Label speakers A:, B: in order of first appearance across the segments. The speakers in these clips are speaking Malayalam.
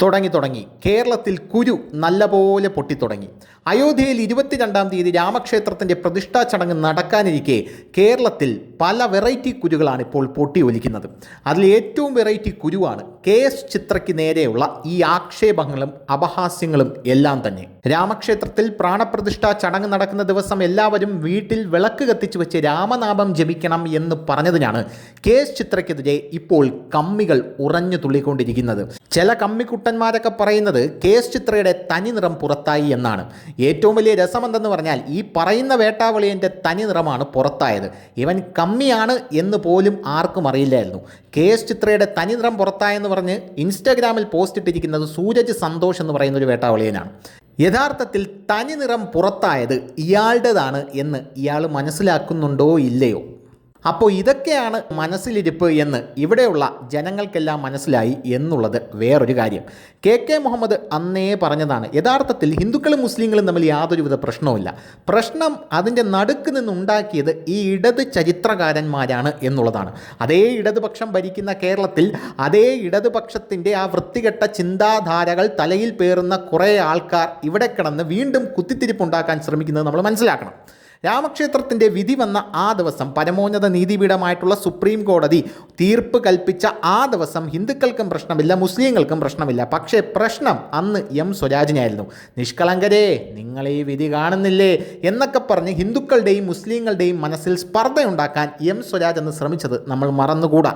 A: തുടങ്ങി തുടങ്ങി. കേരളത്തിൽ കുരു നല്ലപോലെ പൊട്ടിത്തുടങ്ങി. അയോധ്യയിൽ ഇരുപത്തിരണ്ടാം തീയതി രാമക്ഷേത്രത്തിന്റെ പ്രതിഷ്ഠാ ചടങ്ങ് നടക്കാനിരിക്കെ കേരളത്തിൽ പല വെറൈറ്റി കുരുകളാണ് ഇപ്പോൾ പൊട്ടി ഒലിക്കുന്നത്. അതിൽ ഏറ്റവും വെറൈറ്റി കുരുവാണ് കെ എസ് ചിത്രയ്ക്ക് നേരെയുള്ള ഈ ആക്ഷേപങ്ങളും അപഹാസ്യങ്ങളും എല്ലാം തന്നെ. രാമക്ഷേത്രത്തിൽ പ്രാണപ്രതിഷ്ഠാ ചടങ്ങ് നടക്കുന്ന ദിവസം എല്ലാവരും വീട്ടിൽ വിളക്ക് കത്തിച്ചു വെച്ച് രാമനാമം ജപിക്കണം എന്ന് പറഞ്ഞതിനാണ് കെ എസ് ചിത്രയ്ക്കെതിരെ ഇപ്പോൾ കമ്മികൾ ഉറഞ്ഞു തുള്ളിക്കൊണ്ടിരിക്കുന്നത്. ചില കമ്മിക്കുട്ടന്മാരൊക്കെ പറയുന്നത് കെ എസ് ചിത്രയുടെ തനി നിറം പുറത്തായി എന്നാണ്. ഏറ്റവും വലിയ രസമെന്തെന്ന് പറഞ്ഞാൽ ഈ പറയുന്ന വേട്ടാവളിയന്റെ തനി നിറമാണ് പുറത്തായത്. ഇവൻ കമ്മിയാണ് എന്ന് പോലും ആർക്കും അറിയില്ലായിരുന്നു. കെ എസ് ചിത്രയുടെ തനി നിറം പുറത്തായെന്ന് പറഞ്ഞ് ഇൻസ്റ്റാഗ്രാമിൽ പോസ്റ്റ് ഇട്ടിരിക്കുന്നത് സൂരജ് സന്തോഷ് എന്ന് പറയുന്ന ഒരു വേട്ടാവളിയനാണ്. യഥാർത്ഥത്തിൽ തനി നിറം പുറത്തായത് ഇയാളുടേതാണ് എന്ന് ഇയാൾ മനസ്സിലാക്കുന്നുണ്ടോ ഇല്ലയോ? അപ്പോൾ ഇതൊക്കെയാണ് മനസ്സിലിരിപ്പ് എന്ന് ഇവിടെയുള്ള ജനങ്ങൾക്കെല്ലാം മനസ്സിലായി എന്നുള്ളത് വേറൊരു കാര്യം. കെ കെ മുഹമ്മദ് അന്നേ പറഞ്ഞതാണ് യഥാർത്ഥത്തിൽ ഹിന്ദുക്കളും മുസ്ലിങ്ങളും തമ്മിൽ യാതൊരുവിധ പ്രശ്നവുമില്ല. പ്രശ്നം അതിന്റെ നടുക്ക് നിന്നുണ്ടാക്കിയത് ഈ ഇടത് ചരിത്രകാരന്മാരാണ് എന്നുള്ളതാണ്. അതേ ഇടതുപക്ഷം ഭരിക്കുന്ന കേരളത്തിൽ അതേ ഇടതുപക്ഷത്തിന്റെ ആ വൃത്തികെട്ട ചിന്താധാരകൾ തലയിൽ പേറുന്ന കുറേ ആൾക്കാർ ഇവിടെ കിടന്ന് വീണ്ടും കുത്തിത്തിരിപ്പുണ്ടാക്കാൻ ശ്രമിക്കുന്നത് നമ്മൾ മനസ്സിലാക്കണം. രാമക്ഷേത്രത്തിന്റെ വിധി വന്ന ആ ദിവസം പരമോന്നത നീതിപീഠമായിട്ടുള്ള സുപ്രീം കോടതി തീർപ്പ് കൽപ്പിച്ച ആ ദിവസം ഹിന്ദുക്കൾക്കും പ്രശ്നമില്ല മുസ്ലിങ്ങൾക്കും പ്രശ്നമില്ല. പക്ഷേ പ്രശ്നം അന്ന് എം സ്വരാജിനായിരുന്നു. നിഷ്കളങ്കരേ നിങ്ങൾ ഈ വിധി കാണുന്നില്ലേ എന്നൊക്കെ പറഞ്ഞ് ഹിന്ദുക്കളുടെയും മുസ്ലിങ്ങളുടെയും മനസ്സിൽ സ്പർദ്ധയുണ്ടാക്കാൻ എം സ്വരാജ് എന്ന് ശ്രമിച്ചത് നമ്മൾ മറന്നുകൂടാ.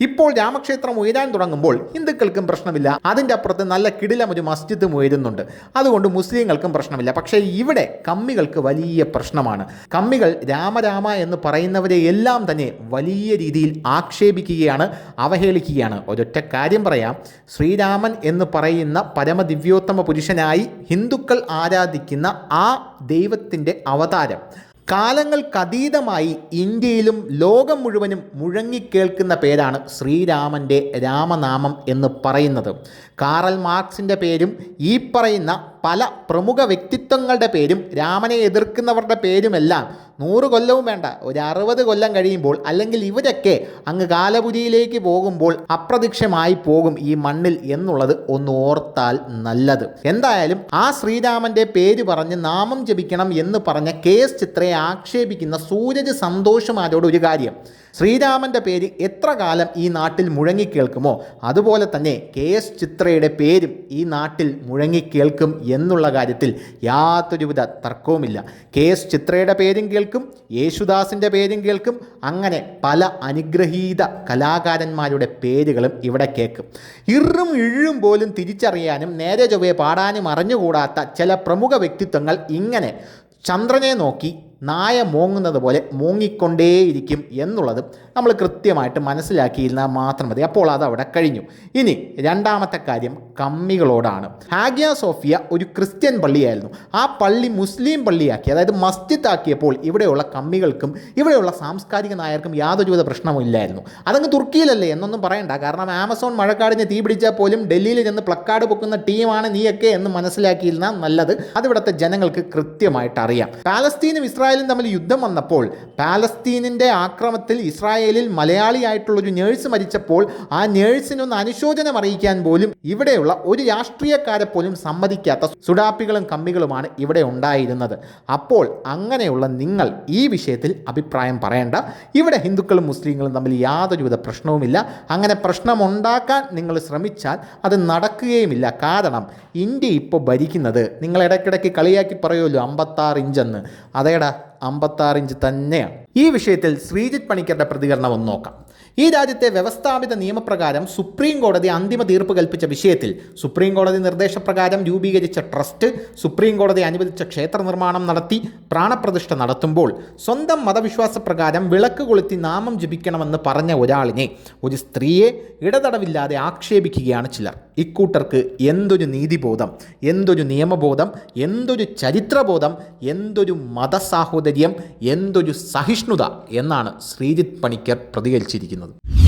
A: ഇപ്പോൾ രാമക്ഷേത്രം ഉയരാൻ തുടങ്ങുമ്പോൾ ഹിന്ദുക്കൾക്കും പ്രശ്നമില്ല. അതിന്റെ അപ്പുറത്ത് നല്ല കിടിലം ഒരു മസ്ജിദും ഉയരുന്നുണ്ട്. അതുകൊണ്ട് മുസ്ലിങ്ങൾക്കും പ്രശ്നമില്ല. പക്ഷേ ഇവിടെ കമ്മികൾക്ക് വലിയ പ്രശ്നമാണ്. കമ്മികൾ രാമരാമ എന്ന് പറയുന്നവരെ എല്ലാം തന്നെ വലിയ രീതിയിൽ ആക്ഷേപിക്കുകയാണ് അവഹേളിക്കുകയാണ്. ഒരൊറ്റ കാര്യം പറയാം. ശ്രീരാമൻ എന്ന് പറയുന്ന പരമദിവ്യോത്തമ പുരുഷനായി ഹിന്ദുക്കൾ ആരാധിക്കുന്ന ആ ദൈവത്തിന്റെ അവതാരം. കാലങ്ങൾക്കതീതമായി ഇന്ത്യയിലും ലോകം മുഴുവനും മുഴങ്ങിക്കേൾക്കുന്ന പേരാണ് ശ്രീരാമന്റെ രാമനാമം എന്ന് പറയുന്നത്. കാറൽ മാർക്സിന്റെ പേരും ഈ പറയുന്ന പല പ്രമുഖ വ്യക്തിത്വങ്ങളുടെ പേരും രാമനെ എതിർക്കുന്നവരുടെ പേരുമെല്ലാം നൂറ് കൊല്ലവും വേണ്ട. ഒരു അറുപത് കൊല്ലം കഴിയുമ്പോൾ അല്ലെങ്കിൽ ഇവരൊക്കെ അങ്ങ് കാലപുരിയിലേക്ക് പോകുമ്പോൾ അപ്രത്യക്ഷമായി പോകും ഈ മണ്ണിൽ എന്നുള്ളത് ഒന്ന് ഓർത്താൽ നല്ലത്. എന്തായാലും ആ ശ്രീരാമന്റെ പേര് പറഞ്ഞ് നാമം ജപിക്കണം എന്ന് പറഞ്ഞ കെ എസ് ചിത്രയെ ആക്ഷേപിക്കുന്ന സൂരജ് സന്തോഷമാരോട് ഒരു കാര്യം. ശ്രീരാമന്റെ പേര് എത്ര കാലം ഈ നാട്ടിൽ മുഴങ്ങിക്കേൾക്കുമോ അതുപോലെ തന്നെ കെ എസ് ചിത്രയുടെ പേരും ഈ നാട്ടിൽ മുഴങ്ങിക്കേൾക്കും എന്നുള്ള കാര്യത്തിൽ യാതൊരുവിധ തർക്കവുമില്ല. കെ എസ് ചിത്രയുടെ പേരും കേൾക്കും യേശുദാസിന്റെ പേരും കേൾക്കും അങ്ങനെ പല അനുഗ്രഹീത കലാകാരന്മാരുടെ പേരുകളും ഇവിടെ കേൾക്കും. ഇറും ഇഴും പോലും തിരിച്ചറിയാനും നേരെ ചൊവ്വയെ പാടാനും അറിഞ്ഞുകൂടാത്ത ചില പ്രമുഖ വ്യക്തിത്വങ്ങൾ ഇങ്ങനെ ചന്ദ്രനെ നോക്കി നായ മോങ്ങുന്നത് പോലെ മോങ്ങിക്കൊണ്ടേയിരിക്കും എന്നുള്ളത് നമ്മൾ കൃത്യമായിട്ട് മനസ്സിലാക്കിയിരുന്നാൽ മാത്രം മതി. അപ്പോൾ അത് അവിടെ കഴിഞ്ഞു. ഇനി രണ്ടാമത്തെ കാര്യം കമ്മികളോടാണ്. ഹാഗിയ സോഫിയ ഒരു ക്രിസ്ത്യൻ പള്ളിയായിരുന്നു. ആ പള്ളി മുസ്ലിം പള്ളിയാക്കി അതായത് മസ്ജിദ് ആക്കിയപ്പോൾ ഇവിടെയുള്ള കമ്മികൾക്കും ഇവിടെയുള്ള സാംസ്കാരിക നായർക്കും യാതൊരുവിധ പ്രശ്നമില്ലായിരുന്നു അതങ്ങ് തുർക്കിയിലല്ലേ എന്നൊന്നും പറയണ്ട. കാരണം ആമസോൺ മഴക്കാടിനെ തീ പിടിച്ചാൽ പോലും ഡൽഹിയിൽ ചെന്ന് പ്ലക്കാർഡ് പൊക്കുന്ന ടീമാണ് നീയൊക്കെ എന്ന് മനസ്സിലാക്കിയിരുന്നാൽ നല്ലത്. അതിവിടുത്തെ ജനങ്ങൾക്ക് കൃത്യമായിട്ട് അറിയാം. പാലസ്തീനും ഇസ്രായേലും തമ്മിൽ യുദ്ധം വന്നപ്പോൾ പാലസ്തീനിന്റെ ആക്രമത്തിൽ ഇസ്രായേലിൽ മലയാളിയായിട്ടുള്ളൊരു നേഴ്സ് മരിച്ചപ്പോൾ ആ നേഴ്സിനൊന്ന് അനുശോചനം അറിയിക്കാൻ പോലും ഇവിടെയുള്ള ഒരു രാഷ്ട്രീയക്കാരെ പോലും സമ്മതിക്കാത്ത സുഡാപ്പികളും കമ്മികളുമാണ് ഇവിടെ ഉണ്ടായിരുന്നത്. അപ്പോൾ അങ്ങനെയുള്ള നിങ്ങൾ ഈ വിഷയത്തിൽ അഭിപ്രായം പറയേണ്ട. ഇവിടെ ഹിന്ദുക്കളും മുസ്ലിങ്ങളും തമ്മിൽ യാതൊരുവിധ പ്രശ്നവുമില്ല. അങ്ങനെ പ്രശ്നമുണ്ടാക്കാൻ നിങ്ങൾ ശ്രമിച്ചാൽ അത് നടക്കുകയുമില്ല. കാരണം ഇന്ത്യ ഇപ്പോൾ ഭരിക്കുന്നത് നിങ്ങൾ ഇടയ്ക്കിടയ്ക്ക് കളിയാക്കി പറയുമല്ലോ അമ്പത്താറ് ഇഞ്ചെന്ന് അതേടാ അമ്പത്താറ് ഇഞ്ച് തന്നെയാണ്. ഈ വിഷയത്തിൽ ശ്രീജിത്ത് പണിക്കരുടെ പ്രതികരണം ഒന്ന് നോക്കാം. ഈ രാജ്യത്തെ വ്യവസ്ഥാപിത നിയമപ്രകാരം സുപ്രീം കോടതി അന്തിമ തീർപ്പ് കൽപ്പിച്ച വിഷയത്തിൽ സുപ്രീം കോടതി നിർദ്ദേശപ്രകാരം രൂപീകരിച്ച ട്രസ്റ്റ് സുപ്രീം കോടതി അനുവദിച്ച ക്ഷേത്ര നിർമ്മാണം നടത്തി പ്രാണപ്രതിഷ്ഠ നടത്തുമ്പോൾ സ്വന്തം മതവിശ്വാസപ്രകാരം വിളക്ക് കൊളുത്തി നാമം ജപിക്കണമെന്ന് പറഞ്ഞ ഒരാളിനെ ഒരു സ്ത്രീയെ ഇടതടവില്ലാതെ ആക്ഷേപിക്കുകയാണ് ചിലർ. ഇക്കൂട്ടർക്ക് എന്തൊരു നീതിബോധം എന്തൊരു നിയമബോധം എന്തൊരു ചരിത്രബോധം എന്തൊരു മതസാഹോദര്യം എന്തൊരു സഹിഷ്ണുത എന്നാണ് ശ്രീജിത് പണിക്കർ പ്രതികരിച്ചിരിക്കുന്നത്. anladım.